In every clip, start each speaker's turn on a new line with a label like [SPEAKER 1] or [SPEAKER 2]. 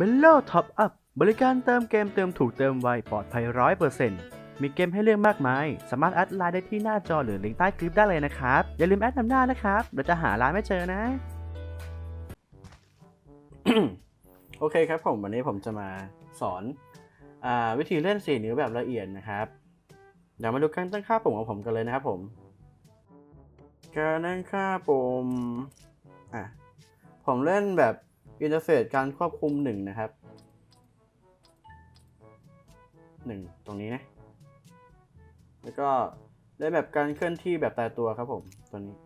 [SPEAKER 1] m e l o Top Up บริการเติมเกมเติมถูกเติมไวปลอดภัย100%มีเกมให้เลือกมากมาย สามารถแอดไลน์ได้ที่หน้าจอหรือลิงก์ใต้คลิปได้เลยนะครับ อย่าลืมแอดนำหน้านะครับเดี๋ยวจะหาร้านไม่เจอนะ โอเคครับผม วันนี้ผมจะมาสอนอวิธีเล่น4นิ้วแบบละเอียดนะครับเดี๋ยวมาดูการตั้งค่าปุ่มของผมกันเลยนะครับผม การตั้งค่าปุ่มอะผมเล่นแบบ อินเทอร์เฟซการควบคุมหนึ่งนะครับหนึ่งตรงนี้นะ แล้วก็ได้แบบการเคลื่อนที่แบบตายตัวครับผมตัวนี้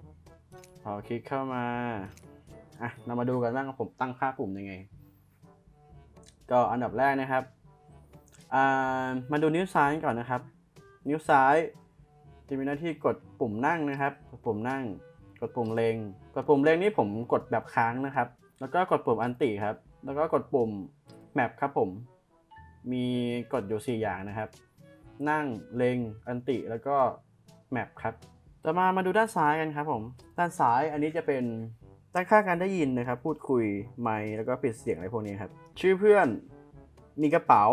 [SPEAKER 1] พอคลิกเข้ามา อะ เรามาดูกันบ้างผมตั้งค่าปุ่มยังไง ก็อันดับแรกนะครับ อ่า มาดูนิ้วซ้ายก่อนนะครับ นิ้วซ้ายจะมีหน้าที่กดปุ่มนั่งนะครับกดปุ่มนั่ง กดปุ่มเลงกดปุ่มเลงนี่ผมกดแบบค้างนะครับ แล้วก็กดปุ่มอันติครับ แล้วก็กดปุ่มแมปครับผม มีกดอยู่4อย่างนะครับ นั่งเล็งอันติแล้วก็แมปครับ ต่อมามาดูด้านซ้ายกันครับผม ด้านซ้ายอันนี้จะเป็นตั้งค่าการได้ยินนะครับ พูดคุยไมค์แล้วก็ปิดเสียงอะไรพวกนี้ครับ ชื่อเพื่อน มีกระเป๋า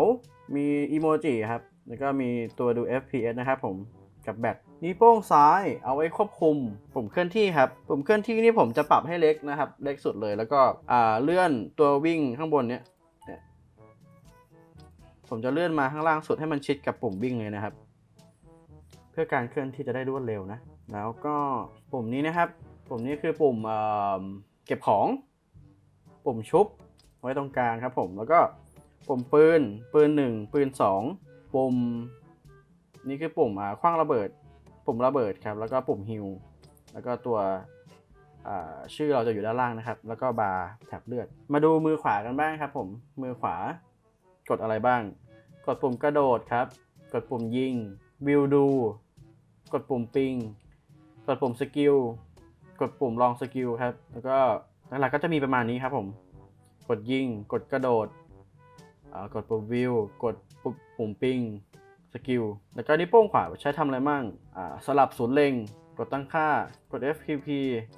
[SPEAKER 1] มีอีโมจิครับ แล้วก็มีตัวดู FPS นะครับผม กับแบต นิ้วโป้งซ้ายเอาไว้ควบคุมปุ่มเคลื่อนที่ครับปุ่มเคลื่อนที่นี่ผมจะปรับให้เล็กนะครับเล็กสุดเลยแล้วก็เลื่อนตัววิ่งข้างบนเนี้ยผมจะเลื่อนมาข้างล่างสุดให้มันชิดกับปุ่มวิ่งเลยนะครับ เพื่อการเคลื่อนที่จะได้รวดเร็วนะ แล้วก็ปุ่มนี้นะครับปุ่มนี้คือปุ่มเเก็บของ ปุ่มชุบไว้ตรงกลางครับ ผมแล้วก็ปุ่มปืนปืน 1 ปืน 2 ปุ่มนี่คือปุ่มคว้างระเบิด ปุ่มระเบิดครับ แล้วก็ปุ่มฮิลแล้วก็ตัวชื่อเราจะอยู่ด้านล่างนะครับ แล้วก็บาร์แถบเลือด มาดูมือขวากันบ้างครับ ผมมือขวากดอะไรบ้าง กดปุ่มกระโดดครับ กดปุ่มยิงวิวดู กดปุ่มปิง กดปุ่มสกิลกดปุ่มลองสกิลครับ แล้วก็หลักๆก็จะมีประมาณนี้ครับผม กดยิง กดกระโดด กดปุ่มวิว กดปุ่มปิง สกิล แล้วก็นิ้วโป้งขวาใช้ทำอะไรมั่งอ่าสลับศูนย์เล็ง กดตั้งค่า กด FPP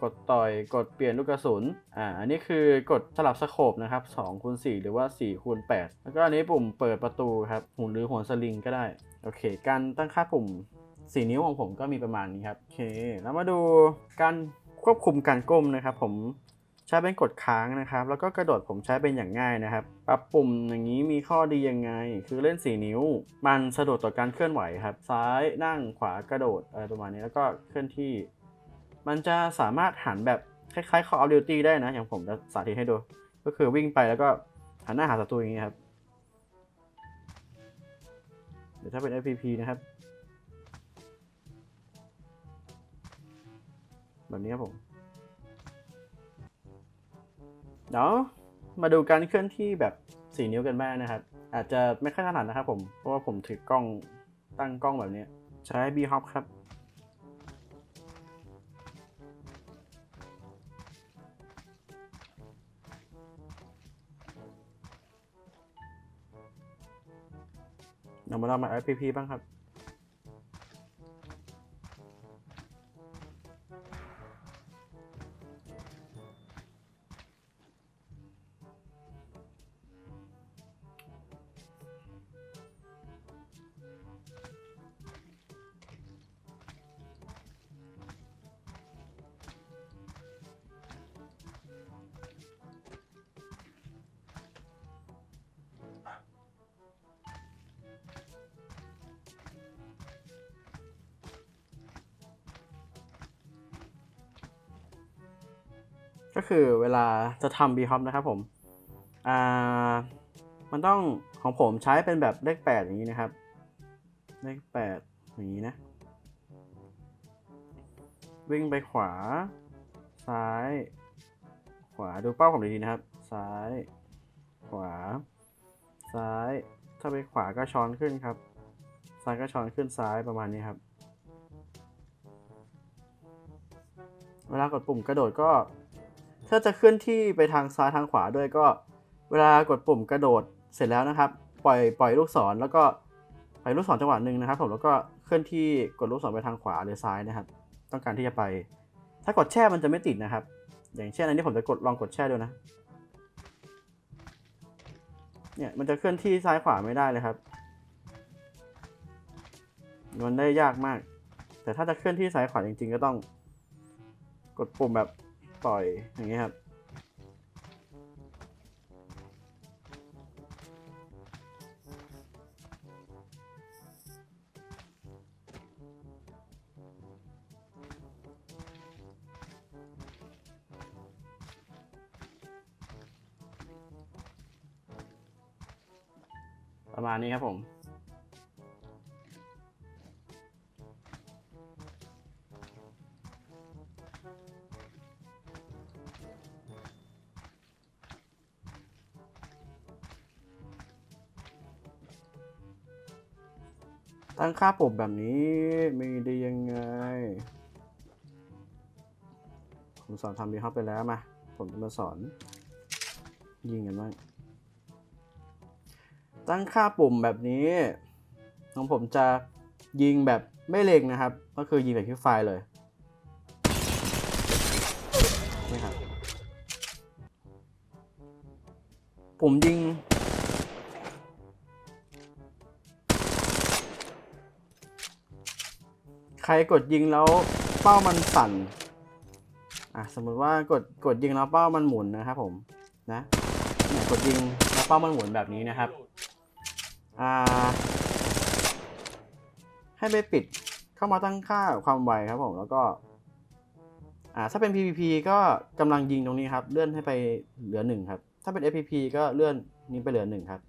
[SPEAKER 1] กดต่อย กดเปลี่ยนลูกกระสุน อ่า อันนี้คือกดสลับสโคปนะครับ2คูณ4หรือว่า4คูณ8แล้วก็อันนี้ปุ่มเปิดประตูครับหุ่นหรือหัวสลิงก็ได้ โอเค การตั้งค่าปุ่ม 4 นิ้วของผมก็มีประมาณนี้ครับ โอเค แล้วมาดูการควบคุมการก้มนะครับผม ใช้เป็นกดค้างนะครับ แล้วก็กระโดดผมใช้เป็นอย่างง่ายนะครับ ปรับปุ่มอย่างนี้มีข้อดียังไง คือเล่น 4 นิ้ว มันสะดวกต่อการเคลื่อนไหวครับ ซ้ายนั่งขวากระโดดอะไรประมาณนี้แล้วก็เคลื่อนที่ มันจะสามารถหันแบบคล้ายๆ Call of Duty ได้นะ อย่างผมจะสาธิตให้ดู ก็คือวิ่งไปแล้วก็หันหน้าหาศัตรูอย่างนี้ครับ เดี๋ยวถ้าเป็น FPP นะครับ แบบนี้ครับผม เดี๋ยวมาดูการเคลื่อนที่แบบ4นิ้วกันบ้างนะครับ อาจจะไม่ค่อยถนัดนะครับผม เพราะว่าผมถือกล้องตั้งกล้องแบบนี้ ใช้ B hop ครับ เรามาลองมา FPP บ้างครับ ก็คือเวลาจะทำ b h o p นะครับผมอ่ามันต้องของผมใช้เป็นแบบเลขแปดอย่างนี้นะครับ เลขแปดอย่างนี้นะ วิ่งไปขวา ซ้าย ขวาดูเป้าผมดีๆนะครับ ซ้าย ขวา ซ้าย ถ้าไปขวาก็ช้อนขึ้นครับ ซ้ายก็ช้อนขึ้นซ้ายประมาณนี้ครับ เวลากดปุ่มกระโดดก็ ถ้าจะเคลื่อนที่ไปทางซ้ายทางขวาด้วยก็ เวลากดปุ่มกระโดดเสร็จแล้วนะครับ ปล่อยปล่อยลูกศรแล้วก็ปล่อยลูกศรจังหวะหนึ่งนะครับ ผมแล้วก็เคลื่อนที่กดลูกศรไปทางขวาหรือซ้ายนะครับ ต้องการที่จะไป ถ้ากดแช่มันจะไม่ติดนะครับ อย่างเช่นอันนี้ผมจะกดลองกดแช่ดูนะเนี่ยมันจะเคลื่อนที่ซ้ายขวาไม่ได้เลยครับ มันได้ยากมาก แต่ถ้าจะเคลื่อนที่ซ้ายขวาจริงๆ ก็ต้อง กดปุ่มแบบ ปล่อยอย่างนี้ครับประมาณนี้ครับผม ตั้งค่าปุ่มแบบนี้มีได้ยังไง ผมสอนทำดีเข้าไปแล้วมา ผมจะมาสอน ยิงกันบ้างตั้งค่าปุ่มแบบนี้ของผมจะยิงแบบไม่เล็งนะครับ ก็คือยิงแบบที่ไฟเลยนี่ครับผมยิง ใครกดยิงแล้วเป้ามันสั่น อะสมมติว่ากดกดยิงแล้วเป้ามันหมุนนะครับผมนะเนี่ยกดยิงแล้วเป้ามันหมุนแบบนี้นะครับ อ่า ให้ไปปิดเข้ามาตั้งค่าความไวครับผมแล้วก็อ่าถ้าเป็น PVP ก็กำลังยิงตรงนี้ครับ เลื่อนให้ไปเหลือหนึ่งครับ ถ้าเป็น FPP ก็เลื่อนนี้ไปเหลือหนึ่งครับ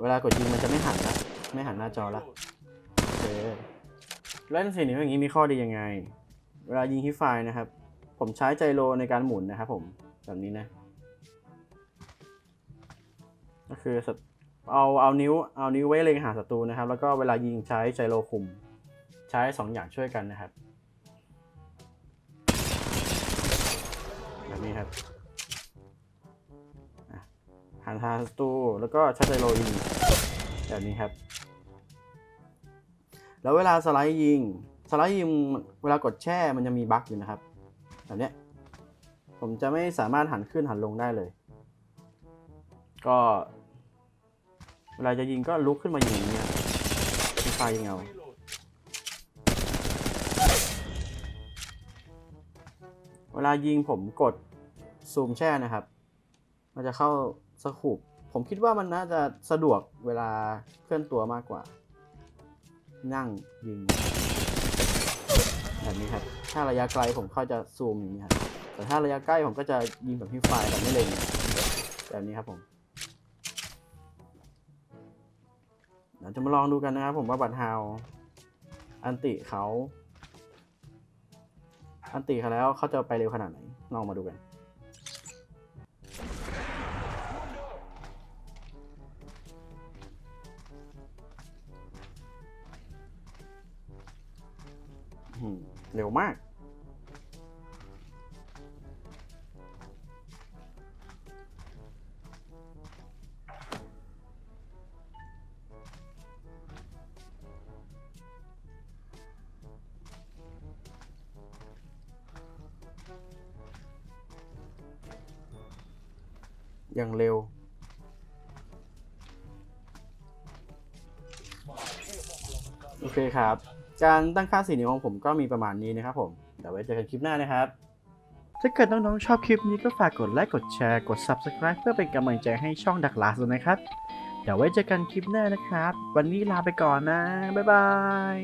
[SPEAKER 1] เวลากดยิงมันจะไม่หันนะไม่หันหน้าจอละโอเค เล่นสีนี้อย่างนี้มีข้อดียังไง เวลายิงที่ไฟล์นะครับ ผมใช้ไจโรในการหมุนนะครับผมแบบนี้นะ ก็คือเอาเอานิ้วเอานิ้วไว้เล็งหาศัตรูนะครับ แล้วก็เวลายิงใช้ไจโรคุม ใช้สองอย่างช่วยกันนะครับ แบบนี้ครับหันหาศัตรูแล้วก็ใช้ไจโรยิงแบบนี้ครับ แล้วเวลาสไลด์ยิง สไลด์ยิงเวลากดแช่มันจะมีบั๊กอยู่นะครับ แบบนี้ผมจะไม่สามารถหันขึ้นหันลงได้เลย ก็ เวลาจะยิงก็ลุกขึ้นมายิงอย่างเงี้ยมีไฟยิงเอาเวลายิงผมกดซูมแช่นะครับ มันจะเข้าสคูปผมคิดว่ามันน่าจะสะดวกเวลาเคลื่อนตัวมากกว่า นั่งยิงแบบนี้ครับ ถ้าระยะไกลผมก็จะซูมอย่างนี้ครับ แต่ถ้าระยะใกล้ผมก็จะยิงแบบพี่ไฟแบบไม่เล็งแบบนี้ครับผมเดี๋ยวจะมาลองดูกันนะครับผมว่าบัตรฮาวอันติเขา อันติเขาแล้วเขาจะไปเร็วขนาดไหนลองมาดูกัน เร็วมาก อย่างเร็วโอเคครับ การตั้งค่าสีนิ้วของผมก็มีประมาณนี้นะครับผมเดี๋ยวไว้เจอกันคลิปหน้านะครับ ถ้าเกิดน้องๆชอบคลิปนี้ก็ฝากกดไลค์กดแชร์กด Subscribe เพื่อเป็นกำลังใจให้ช่องดักลาสด้วยนะครับ เดี๋ยวไว้เจอกันคลิปหน้านะครับ วันนี้ลาไปก่อนนะ บ๊ายบาย